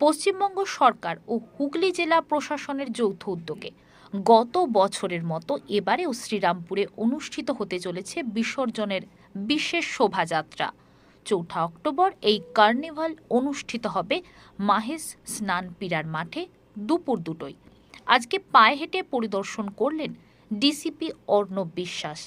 পশ্চিমবঙ্গ সরকার ও হুগলি জেলা প্রশাসনের যৌথ উদ্যোগে গত বছরের মতো এবারেও শ্রীরামপুরে অনুষ্ঠিত হতে চলেছে বিসর্জনের বিশেষ শোভাযাত্রা। চৌঠা অক্টোবর এই কার্নিভাল অনুষ্ঠিত হবে মাহেশ স্নান পীড়ার মাঠে দুপুর দুটোই আজকে পায়ে হেঁটে পরিদর্শন করলেন ডিসিপি অর্ণব বিশ্বাস।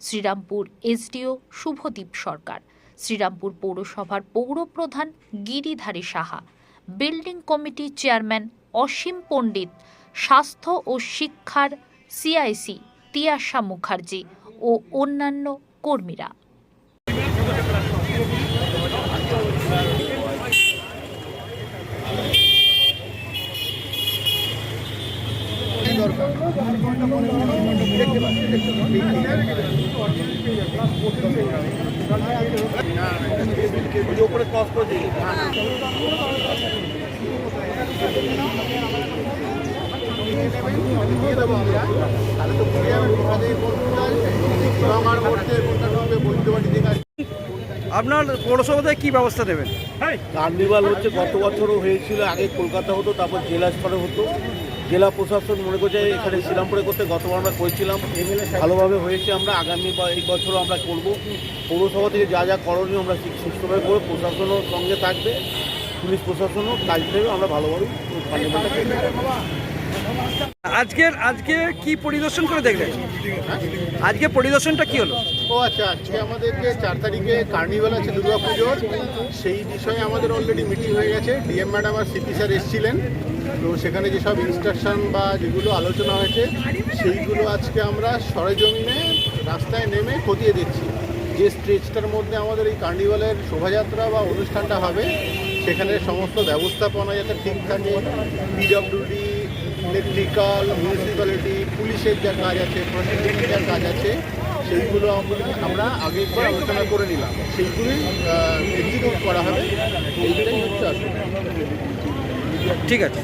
শ্রীরামপুর এসডিও শুভদীপ সরকার। শ্রীরামপুর পৌরসভার পৌরপ্রধান Giridhari Saha. Building committee chairman Asim Pandit স্বাস্থ্য ও শিক্ষার সিআইসি তিয়াশা মুখার্জি ও অন্যান্য কর্মীরা। আপনার পৌরসভাতে কি ব্যবস্থা দেবেন কার্নিভাল হচ্ছে গত বছরও হয়েছিল, আগে কলকাতা হতো, তারপর জেলা স্তরে হতো। জেলা প্রশাসন মনে করছে এখানে শ্রীরামপুরে করতে, গতবার আমরা করেছিলাম। ভালোভাবে হয়েছে আমরা, আগামী এই বছরও আমরা করব। পৌরসভা থেকে যা যা করণীয় আমরা সুস্থভাবে করব, প্রশাসনও সঙ্গে থাকবে। পুলিশ প্রশাসনও কাজ দেবে আমরা ভালোভাবে আজকের আজকে কি পরিদর্শন করে দেখলেন? আজকে পরিদর্শনটা কি হলো? ও আচ্ছা আজকে আমাদেরকে চার তারিখে কার্নিভাল আছে দুর্গা পুজোর সেই বিষয়ে আমাদের অলরেডি মিটিং হয়ে গেছে। ডিএম ম্যাডাম আর সিপি স্যার এসেছিলেন। তো সেখানে যেসব ইনস্ট্রাকশন বা যেগুলো আলোচনা হয়েছে সেইগুলো আজকে আমরা সরেজমিনে রাস্তায় নেমে খতিয়ে দেখছি। যে স্ট্রেচটার মধ্যে আমাদের এই কার্নিভালের শোভাযাত্রা বা অনুষ্ঠানটা হবে, সেখানে সমস্ত ব্যবস্থাপনা যাতে ঠিক থাকে পিডব্লিউডি ইলেকট্রিক্যাল মিউনিসিপ্যালিটি পুলিশের যা কাজ আছে প্রশাসনের যা কাজ আছে, সেইগুলো আমরা আগে একবার আলোচনা করে নিলাম। সেইগুলোই এক্সিকিউট করা হবে। এইটাই হচ্ছে আসলে। ঠিক আছে।